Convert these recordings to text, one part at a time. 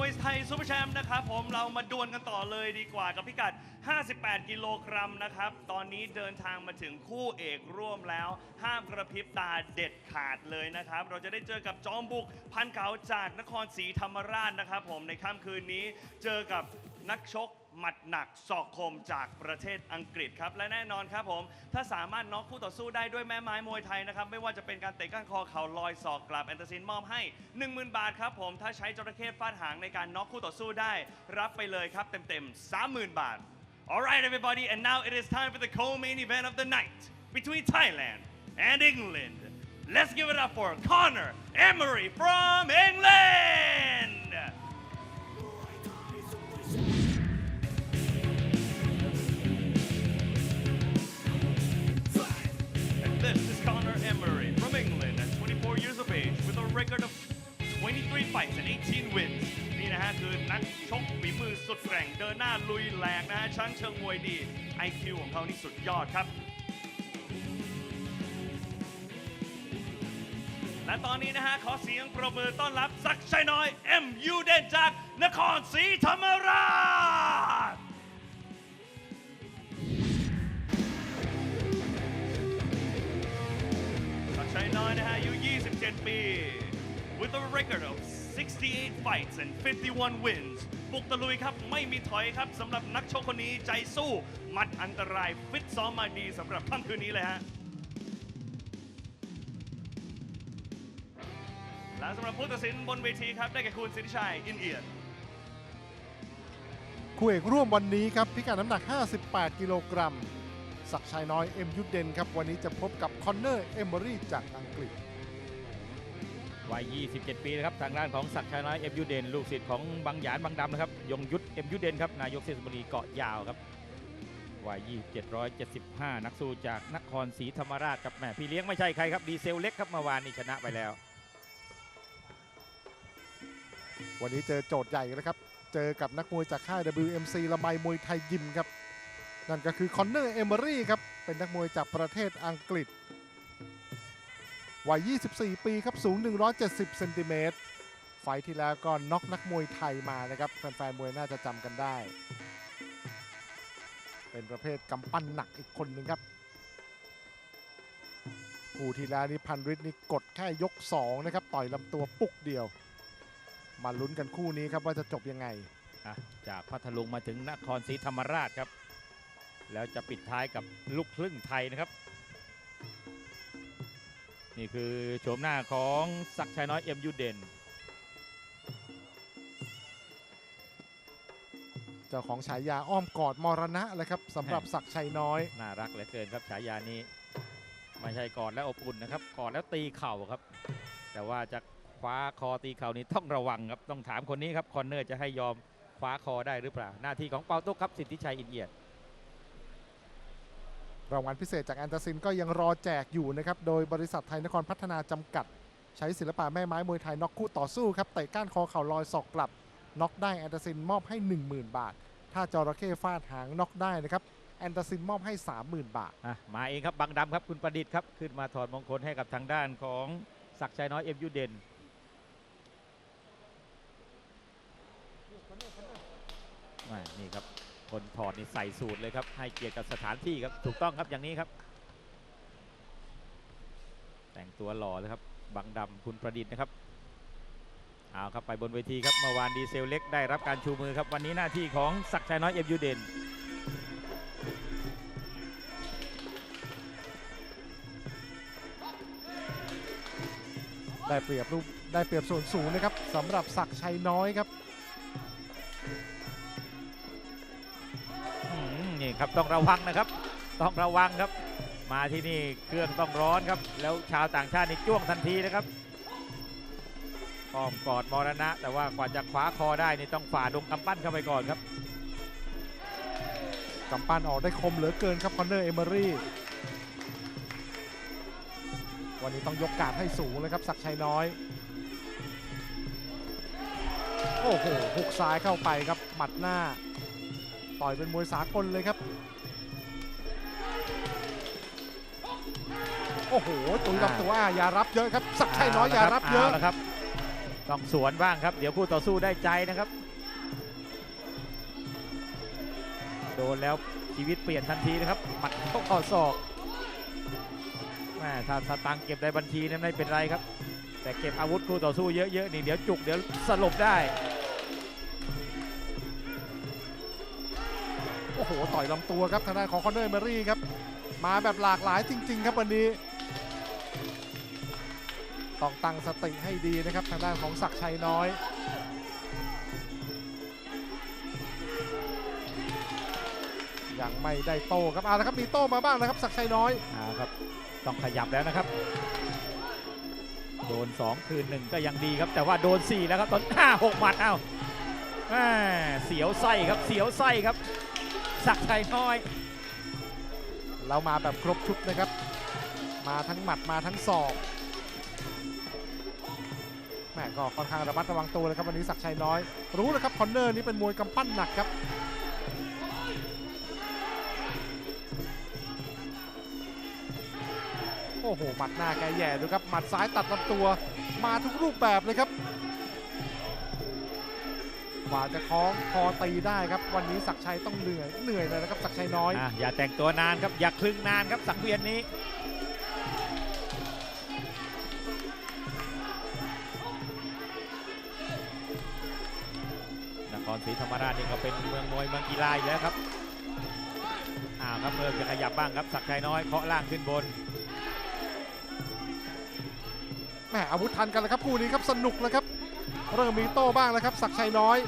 วยไทยซูเปอร์แชมป์นะครับผมเรามาดวลกันต่อเลยดีกว่ากับพิกัด 58 กิโลกรัมนะครับ ตอนนี้เดินทางมาถึงคู่เอกร่วมแล้ว ห้ามกระพริบตาเด็ดขาดเลยนะครับ เราจะได้เจอกับจอมบุกพันเก่าจากนครศรีธรรมราชนะครับผมในค่ำคืนนี้เจอกับนักชก หมัดหนักศอกคมจากประเทศอังกฤษครับ และแน่นอนครับผม ถ้าสามารถน็อกคู่ต่อสู้ได้ด้วยแม่ไม้มวยไทยนะครับ ไม่ว่าจะเป็นการเตะก้านคอเข่าลอยศอกกลับแอนตาซินมอบให้ 10,000 บาทครับผมถ้าใช้จระเข้ฟาดหางในการน็อกคู่ต่อสู้ได้ รับไปเลยครับเต็มๆ30,000 บาท Alright everybody and now it is time for the co-main event of the night between Thailand and England Let's give it up for Connor Emery from England record of 23 fights and 18 wins นี่นะฮะคือนักชกฝีมือสุดแกร่งเดินหน้าลุยแหลกนะฮะชั้นเชิงมวยดี IQ ของเขานี่สุดยอดครับ และตอนนี้นะฮะขอเสียงประมือต้อนรับศักชัยน้อย M. ยูเดนจากนครศรีธรรมราชศักชัยน้อยนะฮะอายุ 27 ปี with a record of 68 fights and 51 wins บุกตะลุยครับ ไม่มีถอยครับสำหรับนักชกคนนี้ใจสู้มัดอันตรายฟิตซ้อมมาดีสำหรับค่ำคืนนี้เลยฮะ และสำหรับผู้ตัดสินบนเวทีครับ ได้แก่คุณสิทธิชัย อินเอียดคู่เอกร่วมวันนี้ครับ พิกัดน้ำหนัก 58 กิโลกรัมศักชัยน้อยเอ็มยุทธเดนครับ วันนี้จะพบกับคอนเนอร์เอมเบอรี่จากอังกฤษ วัย 27 ปีนะครับทางด้านของศักดิ์ชัยน้อยเอ็มยูเดนลูกศิษย์ของบางหยานบางดำนะครับยงยุทธเอ็มยูเดนครับนายกเทศมนตรีเกาะยาวครับวัย 2775 นักสู้จากนครศรีธรรมราชครับแม่พี่เลี้ยงไม่ใช่ใครครับดีเซลเล็กครับเมื่อวานนี้ชนะไปแล้ว วันนี้เจอโจทย์ใหญ่นะครับ เจอกับนักมวยจากค่าย WMC ละไมมวยไทยยิมครับ นั่นก็คือคอนเนอร์เอมเบอรี่ครับเป็นนักมวยจากประเทศอังกฤษ วัย 24 ปีครับ สูง 170 เซนติเมตร ไฟที่แล้วก็น็อกนักมวยไทยมานะครับ แฟนๆ มวยน่าจะจำกันได้ เป็นประเภทกำปั้นหนักอีกคนหนึ่งครับคู่ที่แล้วนี่พันฤทธิ์นี่กดแค่ยก 2 นะครับ ต่อยลำตัวปุกเดียว มาลุ้นกันคู่นี้ครับว่าจะจบยังไง อะจากพัทลุงมาถึงนครศรีธรรมราชครับ แล้วจะปิดท้ายกับลูกครึ่งไทยนะครับ นี่คือโฉมหน้าของศักดิ์ชัยน้อยเอ็มยูเดนเจ้าของฉายาอ้อมกอดมรณะเลยครับสำหรับศักดิ์ชัยน้อย น่ารักเหลือเกินครับฉายานี้ไม่ใช่กอดแล้วอบอุ่นนะครับกอดแล้วตีเข่าครับ แต่ว่าจะคว้าคอตีเข่านี้ต้องระวังครับต้องถามคนนี้ครับคอนเนอร์จะให้ยอมคว้าคอได้หรือเปล่า หน้าที่ของเปาตุกครับสิทธิชัยอินเอียด รางวัลพิเศษจากแอนตาซินก็ยังรอแจกอยู่นะครับ โดยบริษัทไทยนครพัฒนาจำกัด ใช้ศิลปะแม่ไม้มวยไทยน็อกคู่ต่อสู้ครับเตะก้านคอเข่าลอยศอกกลับน็อกได้แอนตาซินมอบให้ 10,000 บาท ถ้าจระเข้ฟาดหางน็อกได้นะครับแอนตาซินมอบให้ 30,000 บาท อะมาเองครับบังดำครับคุณประดิษฐ์ครับ ขึ้นมาถอดมงคลให้กับทางด้านของศักดิ์ชัยน้อยเอ็มยูเดนอ่านี่ครับ คนถอดนี่ใส่สูตรเลยครับ ให้เกียรติกับสถานที่ครับ ถูกต้องครับอย่างนี้ครับ แต่งตัวหล่อเลยครับ บังดำคุณประดิษฐ์นะครับ เอาครับไปบนเวทีครับ เมื่อวานดีเซลเล็กได้รับการชูมือครับ วันนี้หน้าที่ของศักชัยน้อยเอ็มยูเดนได้เปรียบรูปได้เปรียบส่วนสูงนะครับสำหรับศักชัยน้อยครับ ครับต้องระวังนะครับ ต้องระวังครับ มาที่นี่เครื่องต้องร้อนครับ แล้วชาวต่างชาตินี่จ้วงทันทีนะครับอ้อมกอดมรณะ แต่ว่ากว่าจะคว้าคอได้นี่ต้องฝ่าดงกำปั้นเข้าไปก่อนครับกำปั้นออกได้คมเหลือเกินครับคอนเนอร์เอเมอรี่วันนี้ต้องยกการให้สูงเลยครับ ศักชัยน้อย โอ้โหหุกซ้ายเข้าไปครับหมัดหน้า ต่อยเป็นมวยสากลเลยครับ โอ้โหตุยลำตัวอะอย่ารับเยอะครับศักดิ์ชัยน้อยอย่ารับเยอะาแล้วครับ ต้องสวนบ้างครับ เดี๋ยวคู่ต่อสู้ได้ใจนะครับ โดนแล้วชีวิตเปลี่ยนทันทีนะครับ หมัดเข้าเข่าศอกแม่ถ้าสตังค์เก็บในบัญชีนั้นไม่เป็นไรครับ แต่เก็บอาวุธคู่ต่อสู้เยอะๆนี่เดี๋ยวจุกเดี๋ยวสลบได้ โอ้โหต่อยลำตัวครับทางด้านของคอนเนอร์เอเมอรี่ครับ มาแบบหลากหลายจริง ๆ ครับวันนี้ต้องตั้งสติให้ดีนะครับทางด้านของศักชัยน้อยยังไม่ได้โตครับเอาละครับมีโตมาบ้างนะครับศักชัยน้อยเอาครับต้องขยับแล้วนะครับ โดน 2 คืนหนึ่งก็ยังดีครับ แต่ว่าโดน 4 แล้วครับตอน5 6หมัดเอ้าแม่เสียวไส้ครับเสียวไส้ครับ สักดิ์ชัยน้อย เรามาแบบครบชุดนะครับ มาทั้งหมัดมาทั้งศอกแม่ก็ค่อนข้างระมัดระวังตัวเลยครับวันนี้ศักดิ์ชัยน้อย รู้เลยครับคอนเนอร์นี้เป็นมวยกำปั้นหนักครับโอ้โหหมัดหน้าแกแย่ดูครับหมัดซ้ายตัดลำตัวมาทุกรูปแบบเลยครับ กว่าจะคล้องคอตีได้ครับ วันนี้ศักดิ์ชัยต้องเหนื่อยเหนื่อยเลยนะครับศักดิ์ชัยน้อย อะอย่าแต่งตัวนานครับ อย่าคลึงนานครับสังเวียนนี้ นครศรีธรรมราชนี่ก็เป็นเมืองมวยเมืองกีฬาอยู่แล้วครับอ้าวครับเริ่มจะขยับบ้างครับสักดิ์ชัยน้อยเคาะล่างขึ้นบนแหมอาวุธทันกันแล้วครับคู่นี้ครับสนุกแล้วครับ เริ่มมีโต้บ้างแล้วครับศักชัยน้อย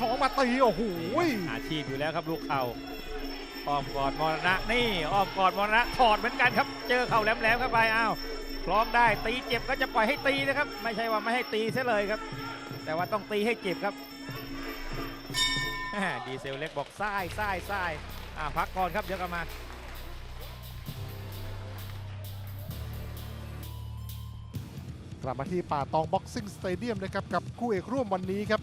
ของมาตีโอ้โหอาชีพอยู่แล้วครับลูกเข่าอ้อมกอดมรณะนี่อ้อมกอดมรณะถอดเหมือนกันครับ เจอเข่าแหลมๆเข้าไปอ้าวคล้องได้ตีเจ็บก็จะปล่อยให้ตีนะครับ ไม่ใช่ว่าไม่ให้ตีเสียเลยครับ แต่ว่าต้องตีให้เจ็บครับดีเซลเล็กบอกซ้ายซ้ายซ้ายอ่าพักก่อนครับเดี๋ยวกลับมา กลับมาที่ป่าตองบ็อกซิ่งสเตเดียมนะครับกับคู่เอกร่วมวันนี้ครับ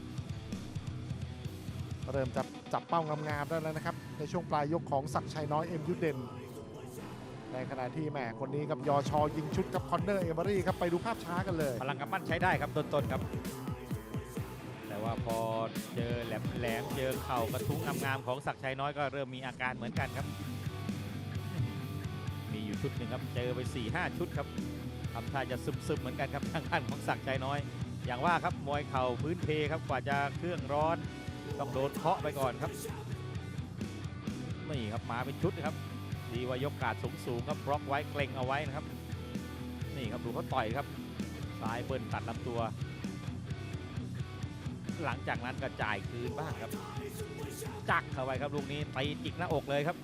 เริ่มจับจับเป้างามๆได้แล้วนะครับ ในช่วงปลายยกของศักชัยน้อยเอ็มยูเดนในขณะที่แหมคนนี้กับยอชอยิงชุดกับคอนเนอร์เอเมอรี่ครับไปดูภาพช้ากันเลยพลังกำปั้นใช้ได้ครับต้นๆครับ แต่ว่าพอเจอแหลมแหลมๆเจอเข่ากระทุ้งงามๆของศักชัยน้อยก็เริ่มมีอาการเหมือนกันครับ มีอยู่ชุดหนึ่งครับเจอไป4ี่ห้าชุดครับ ทำท่าจะซึมๆเหมือนกันครับทางด้านของศักดิ์ชัยน้อย อย่างว่าครับมวยเข่าพื้นเพครับกว่าจะเครื่องร้อน ต้องโดนเคาะไปก่อนครับนี่ครับมาเป็นชุดครับ ดีว่ายกกาดสูงๆครับบล็อกไว้เกรงเอาไว้นะครับ นี่ครับดูเขาต่อยครับซ้ายเบิ้ลตัดลำตัว หลังจากนั้นก็จ่ายคืนบ้างครับ จักเข้าไปครับลูกนี้ตีจิกหน้าอกเลยครับ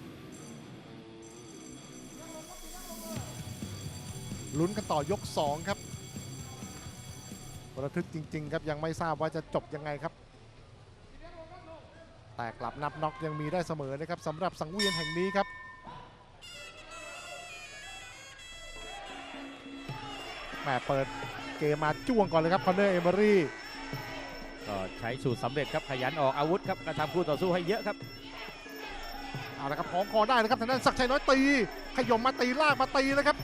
ลุ้นกันต่อยก 2 ครับระทึกจริง ๆ ครับยังไม่ทราบว่าจะจบยังไงครับ แต่กลับนับน็อกยังมีได้เสมอนะครับสำหรับสังเวียนแห่งนี้ครับแหมเปิดเกมมาจ้วงก่อนเลยครับคอนเนอร์เอเมอรี่ก็ใช้สูตรสำเร็จครับขยันออกอาวุธครับกระทำคู่ต่อสู้ให้เยอะครับเอาละครับของคอได้นะครับทางด้านศักดิ์ชัยน้อยตีขยมมาตีลากมาตีนะครับ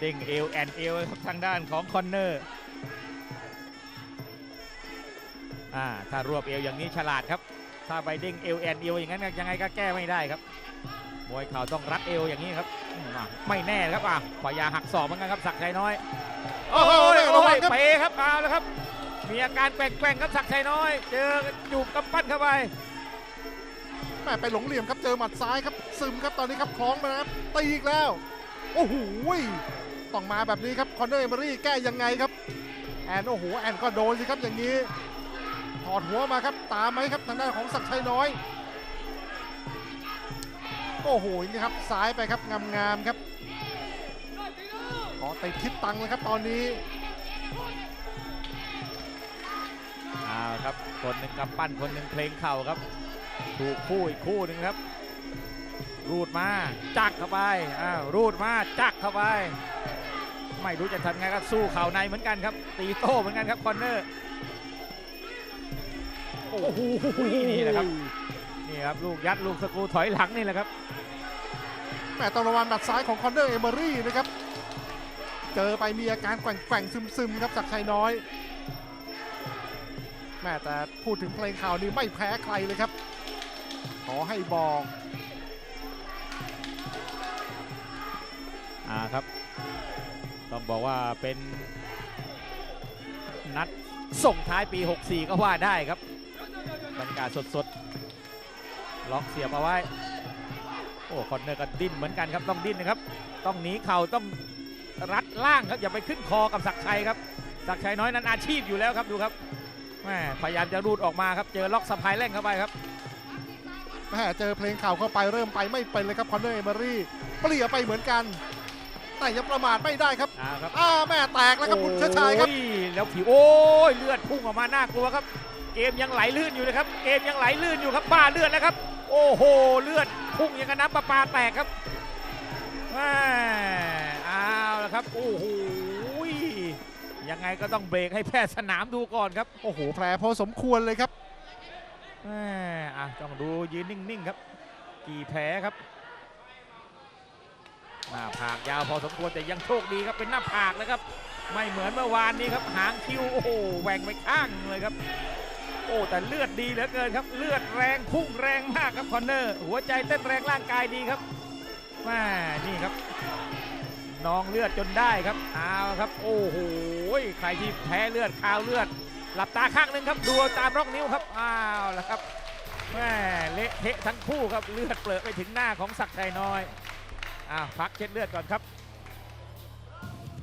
เด้งเอวแอนเอวครับทางด้านของคอนเนอร์อ่าถ้ารวบเอวอย่างนี้ฉลาดครับ ถ้าไปเด้งเอวแอนเอวอย่างนั้นยังไงก็แก้ไม่ได้ครับมวยเข่าต้องรัดเอวอย่างนี้ครับอืมอะไม่แน่ครับอะพยายามหักศอกเหมือนกันครับศักดิ์ชัยน้อย โอ้โหโอ้ระวังยครับเป๋ครับเอาแล้วครับ มีอาการแกว่งๆครับศักดิ์ชัยน้อย เจอจูบกำปั้นเข้าไปแหมไปหลงเหลี่ยมครับเจอหมัดซ้ายครับซึมครับตอนนี้ครับคล้องมานะครับตีอีกแล้ว โอ้โห ต้องมาแบบนี้ครับคอนเนอร์เอเมอรี่แก้ยังไงครับ แอนโอ้โหแอนก็โดนสิครับอย่างนี้ ถอดหัวมาครับตามไหมครับทางด้านของศักชัยน้อย โอ้โหนี่ครับซ้ายไปครับงามๆครับขอติดคิดตังค์เลยครับตอนนี้เอาครับคนหนึ่งกำปั้นคนหนึ่งเพลงเข่าครับ ถูกคู่อีกคู่หนึ่งครับ รูดมา จักเข้าไปอ้าวรูดมา จักเข้าไป ไม่รู้จะทำไงก็สู้เข่าในเหมือนกันครับ ตีโต้เหมือนกันครับคอนเนอร์โอ้โหนี่แหละครับนี่ครับลูกยัดลูกสกรูถอยหลังนี่แหละครับแหมต้องระวังหมัดซ้ายของคอนเนอร์เอเมอรี่นะครับ เจอไปมีอาการแกว่งๆซึมๆครับจากชัยน้อยแม่แต่พูดถึงเพลงข่าวนี้ไม่แพ้ใครเลยครับ ขอให้บอกอ่าครับ ต้องบอกว่าเป็นนัดส่งท้ายปี 64 ก็ว่าได้ครับบรรยากาศสดๆ ล็อกเสียบเอาไว้ โอ้คอนเนอร์ก็ดิ้นเหมือนกันครับต้องดิ้นนะครับ ต้องหนีเข่าต้องรัดล่างครับอย่าไปขึ้นคอกับศักชัยครับศักชัยน้อยนั้นอาชีพอยู่แล้วครับดูครับแม่พยายามจะรูดออกมาครับเจอล็อกสะพายแร่งเข้าไปครับแม่เจอเพลงข่าวเข้าไปเริ่มไปไม่เป็นเลยครับคอนเนอร์เอเมอรี่เปลี่ยไปเหมือนกัน แต่ยังประมาทไม่ได้ครับอ่าครับอ้าแม่แตกแล้วครับคุณชาชายครับโอ้ยแล้วผิวโอ้ยเลือดพุ่งออกมาน่ากลัวครับ เกมยังไหลลื่นอยู่นะครับเกมยังไหลลื่นอยู่ครับบ้าเลือดแล้วครับ โอ้โหเลือดพุ่งอย่างกับน้ำประปาแตกครับแม่เอาละครับโอ้โหยังไงก็ต้องเบรกให้แพทย์สนามดูก่อนครับโอ้โหแผลพอสมควรเลยครับแม่อะต้องดูยืนนิ่งๆครับ กี่แผลครับ หน้าผากยาวพอสมควรแต่ยังโชคดีครับเป็นหน้าผากนะครับ ไม่เหมือนเมื่อวานนี้ครับหางคิ้วโอ้โหแหว่งไปข้างเลยครับ โอ้แต่เลือดดีเหลือเกินครับ เลือดแรงพุ่งแรงมากครับคอนเนอร์ หัวใจเต้นแรงร่างกายดีครับแม่นี่ครับนองเลือดจนได้ครับเอาครับ โอ้โหใครที่แพ้เลือดคาวเลือด หลับตาข้างหนึ่งครับดูตามร่องนิ้วครับอ้าวแล้วครับแม่เละเทะทั้งคู่ครับเลือดเปลือไปถึงหน้าของศักดิ์ชัยน้อย อ้าวพักเช็ดเลือดก่อนครับ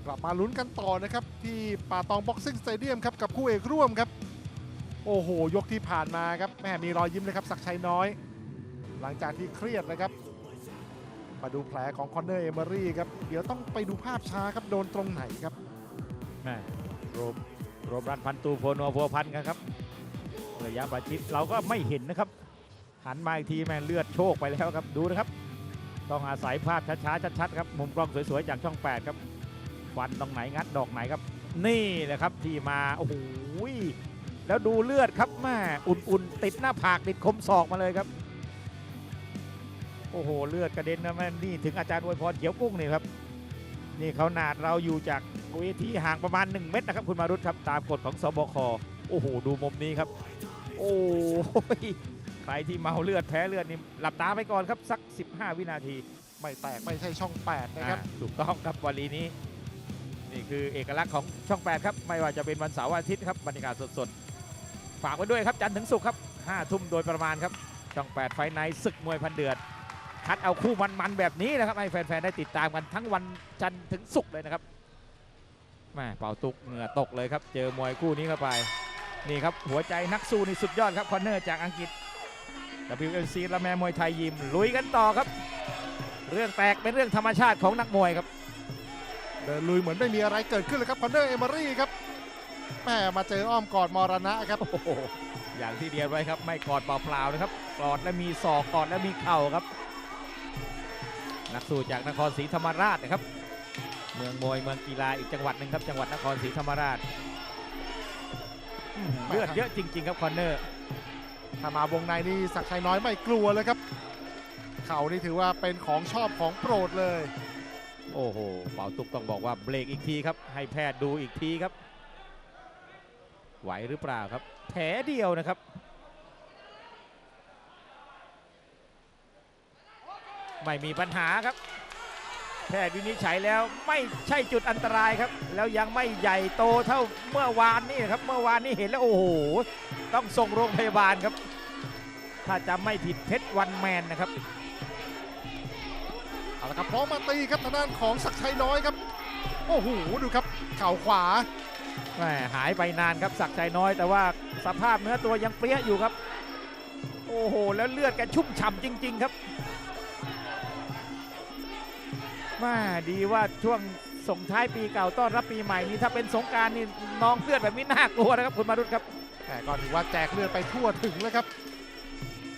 กลับมาลุ้นกันต่อนะครับ ที่ป่าตองบ็อกซิ่งสเตเดียมครับกับคู่เอกร่วมครับ โอ้โห ยกที่ผ่านมาครับแม่มีรอยยิ้มเลยครับศักดิ์ชัยน้อย หลังจากที่เครียดนะครับ มาดูแผลของคอนเนอร์เอเมอรี่ครับ เดี๋ยวต้องไปดูภาพช้าครับ โดนตรงไหนครับ แม่โรมโรมรันพันตูโพนัวพัวพันกันครับระยะประชิดเราก็ไม่เห็นนะครับ หันมาอีกทีแม่เลือดโชกไปแล้วครับดูนะครับ ต้องอาศัยภาพช้าๆชัดๆครับมุมกล้องสวยๆจากช่อง 8 ครับฟันตรงไหนงัดดอกไหนครับ นี่แหละครับที่มาโอ้โหแล้วดูเลือดครับแม่อุ่นๆ ติดหน้าผากติดคมศอกมาเลยครับ โอ้โห เลือดกระเด็นนะแม่นี่ถึงอาจารย์อวยพรเขียวกุ้งนี่ครับนี่เขานาดเราอยู่จากเวทีห่างประมาณ 1 เมตรนะครับ คุณมารุตครับ ตามกฎของสบคโอ้โห ดูมุมนี้ครับ โอ้ ใครที่เมาเลือดแพ้เลือดนี่หลับตาไปก่อนครับสัก 15 วินาทีไม่แตกไม่ใช่ช่อง 8 นะครับ อ่าถูกต้องครับวันนี้ นี่คือเอกลักษณ์ของช่อง 8 ครับ ไม่ว่าจะเป็นวันเสาร์วันอาทิตย์ครับบรรยากาศสดๆ ฝากไว้ด้วยครับ จันทร์ถึงศุกร์ครับ5ทุ่มโดยประมาณครับ ช่อง 8 ไฟในศึกมวยพันเดือด คัดเอาคู่มันๆ แบบนี้นะครับ ให้แฟนๆ ได้ติดตามกันทั้งวันจันทร์ถึงศุกร์เลยนะครับแม่เป่าตุกเหงื่อตกเลยครับ เจอมวยคู่นี้เข้าไป นี่ครับหัวใจนักสู้นี่สุดยอดครับคอนเนอร์จากอังกฤษ WLC ละแมมวยไทยยิมลุยกันต่อครับ เรื่องแตกเป็นเรื่องธรรมชาติของนักมวยครับเดินลุยเหมือนไม่มีอะไรเกิดขึ้นเลยครับคอนเนอร์เอเมอรี่ครับแม่มาเจออ้อมกอดมรณะครับโอ้โหอย่างที่เรียนไว้ครับ ไม่กอดเปล่าๆนะครับกอดและมีศอกกอดและมีเข่าครับ นักสู้จากนครศรีธรรมราชนะครับ เมืองมวยเมืองกีฬาอีกจังหวัดหนึ่งครับจังหวัดนครศรีธรรมราชอื้อหือเลือดเยอะจริง ๆ ครับคอนเนอร์ ถ้ามาวงในนี่ศักชัยน้อยไม่กลัวเลยครับ เข่านี่ถือว่าเป็นของชอบของโปรดเลย โอ้โหเป่าตุกต้องบอกว่าเบรกอีกทีครับ ให้แพทย์ดูอีกทีครับ ไหวหรือเปล่าครับ แผลเดียวนะครับ ไม่มีปัญหาครับ พทย์วินิจฉัยแล้วไม่ใช่จุดอันตรายครับ แล้วยังไม่ใหญ่โตเท่าเมื่อวานนี่ครับ เมื่อวานนี้เห็นแล้วโอ้โห ต้องส่งโรงพยาบาลครับ ถ้าจำไม่ผิดเพชรวันแมนนะครับเอาละครับพร้อมมาตีครับทางด้านของศักชัยน้อยครับ โอ้โหดูครับเข่าขวาแหม่หายไปนานครับสักดิ์ใจน้อย แต่ว่าสภาพเนื้อตัวยังเปรี้ยอยู่ครับ โอ้โห แล้วเลือดแกชุ่มฉ่ำจริง ๆ ครับ มาดีว่าช่วงส่งท้ายปีเก่าต้อนรับปีใหม่นี้ถ้าเป็นสงกรารนี่น้องเลือดแบบนี้น่ากลัวนะครับคุณมารุตครับแต่ก็ถือว่าแจกเลือดไปทั่วถึงแล้วครับ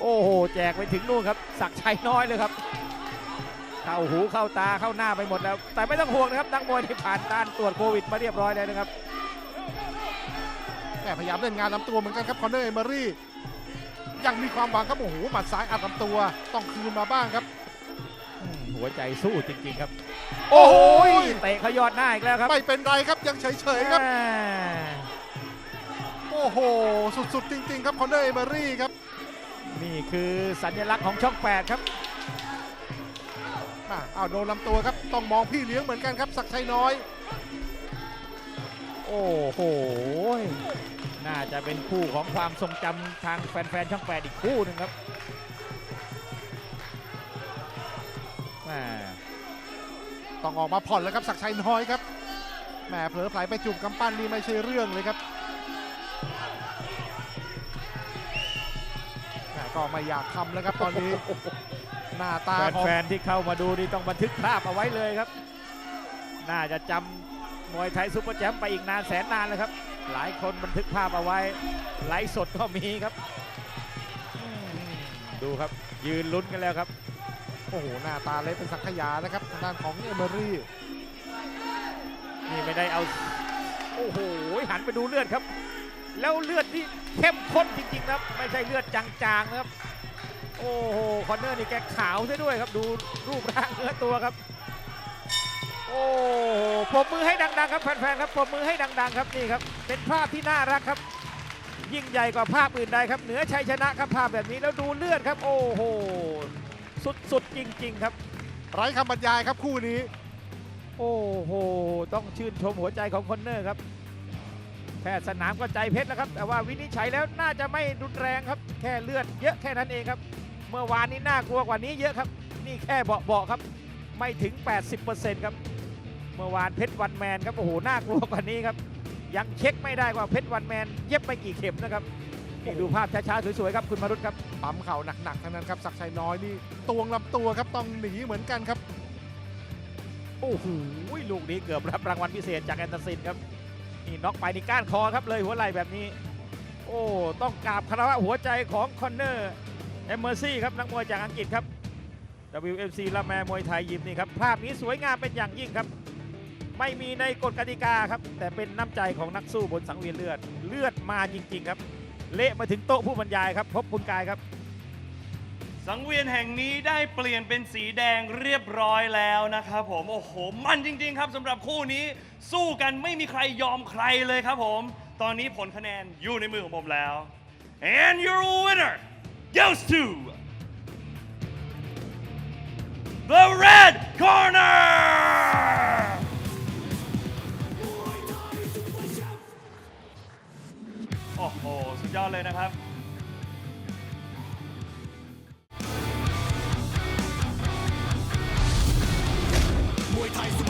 โอ้โห แจกไปถึงนู่นครับ สักดิ์ชัยน้อยเลยครับ เข้าหูเข้าตาเข้าหน้าไปหมดแล้ว แต่ไม่ต้องห่วงนะครับนักมวยที่ผ่านการตรวจโควิดมาเรียบร้อยแล้วนะครับแม่พยายามเล่นงานลำตัวเหมือนกันครับคอนเนอร์เอเมอรี่ยังมีความหวังครับโอ้โหหมัดซ้ายอัดลำตัวต้องคืนมาบ้างครับอืม หัวใจสู้จริง ๆ ครับ โอ้โหเตะเขายอดหน้าอีกแล้วครับ ไม่เป็นไรครับยังเฉยๆครับแม่โโอ้โห สุดๆ จริง ๆ ครับคอนเนอร์เอเมอรี่ครับ นี่คือสัญลักษณ์ของช่อง8ครับอะอ้าวโดนลำตัวครับ ต้องมองพี่เลี้ยงเหมือนกันครับ ศักดิ์ชัยน้อย โอ้โห น่าจะเป็นคู่ของความทรงจำทางแฟนๆ ช่อง 8 อีกคู่หนึ่งครับ แหม่ต้องออกมาผ่อนแล้วครับศักดิ์ชัยน้อยครับแหมเผลอไผลไปจุ่มกำปั้นนี่ไม่ใช่เรื่องเลยครับแหมก็ไม่อยากทำแล้วครับตอนนี้หน้าตาของแฟนๆที่เข้ามาดูนี่ต้องบันทึกภาพเอาไว้เลยครับ น่าจะจำมวยไทยซุปเปอร์แชมป์ไปอีกนานแสนนานเลยครับ หลายคนบันทึกภาพเอาไว้ ไลฟ์สดก็มีครับอืมดูครับยืนลุ้นกันแล้วครับ โอ้โห หน้าตาเละเป็นสังขยานะครับทางด้านของเอเมอรี่ นี่ไม่ได้เอา โอ้โห หันไปดูเลือดครับ แล้วเลือดที่เข้มข้นจริงๆครับ ไม่ใช่เลือดจางๆนะครับ โอ้โห คอนเนอร์นี่แกขาวซะด้วยครับ ดูรูปร่างเนื้อตัวครับ โอ้โหปรบมือให้ดังๆครับแฟนๆครับปรบมือให้ดังๆ ครับนี่ครับ เป็นภาพที่น่ารักครับ ยิ่งใหญ่กว่าภาพอื่นใดครับ เหนือชัยชนะครับภาพแบบนี้แล้วดูเลือดครับ โอ้โห สุดๆ จริง ๆ ครับ ไร้คำบรรยายครับคู่นี้ โอ้โห ต้องชื่นชมหัวใจของคอนเนอร์ครับ แพทย์สนามก็ใจเพชรแล้วครับ แต่ว่าวินิจฉัยแล้วน่าจะไม่รุนแรงครับ แค่เลือดเยอะแค่นั้นเองครับ เมื่อวานนี้น่ากลัวกว่านี้เยอะครับ นี่แค่เบาๆครับ ไม่ถึง 80%ครับ เมื่อวานเพชรวันแมนครับ โอ้โห น่ากลัวกว่านี้ครับ ยังเช็คไม่ได้ว่าเพชรวันแมนเย็บไปกี่เข็มนะครับ นี่ดูภาพช้าๆสวยๆครับคุณมารุตครับปั๊มเข่าหนักๆทั้งนั้นครับศักดิ์ชัยน้อยนี่ตวงลำตัวครับต้องหนีเหมือนกันครับโอ้โหลูกนี้เกือบรับรางวัลพิเศษจากแอนเตอร์ซินครับนี่น็อกไปนี่ก้านคอครับเลยหัวไหล่แบบนี้ โอ้ต้องกราบคารวะหัวใจของคอนเนอร์เอมเมอร์ซี่ครับนักมวยจากอังกฤษครับ WMC ละแมมวยไทยยิมนี่ครับภาพนี้สวยงามเป็นอย่างยิ่งครับ ไม่มีในกฎกติกาครับ แต่เป็นน้ำใจของนักสู้บนสังเวียนเลือด เลือดมาจริง ๆ ครับ เละมาถึงโต๊ะผู้บรรยายครับพบคุณกายครับ สังเวียนแห่งนี้ได้เปลี่ยนเป็นสีแดงเรียบร้อยแล้วนะครับผมโอ้โห มันจริง ๆ ครับสำหรับคู่นี้ สู้กันไม่มีใครยอมใครเลยครับผม ตอนนี้ผลคะแนนอยู่ในมือของผมแล้ว and your winner goes to the red corner ยอดเลยนะครับมวยไทย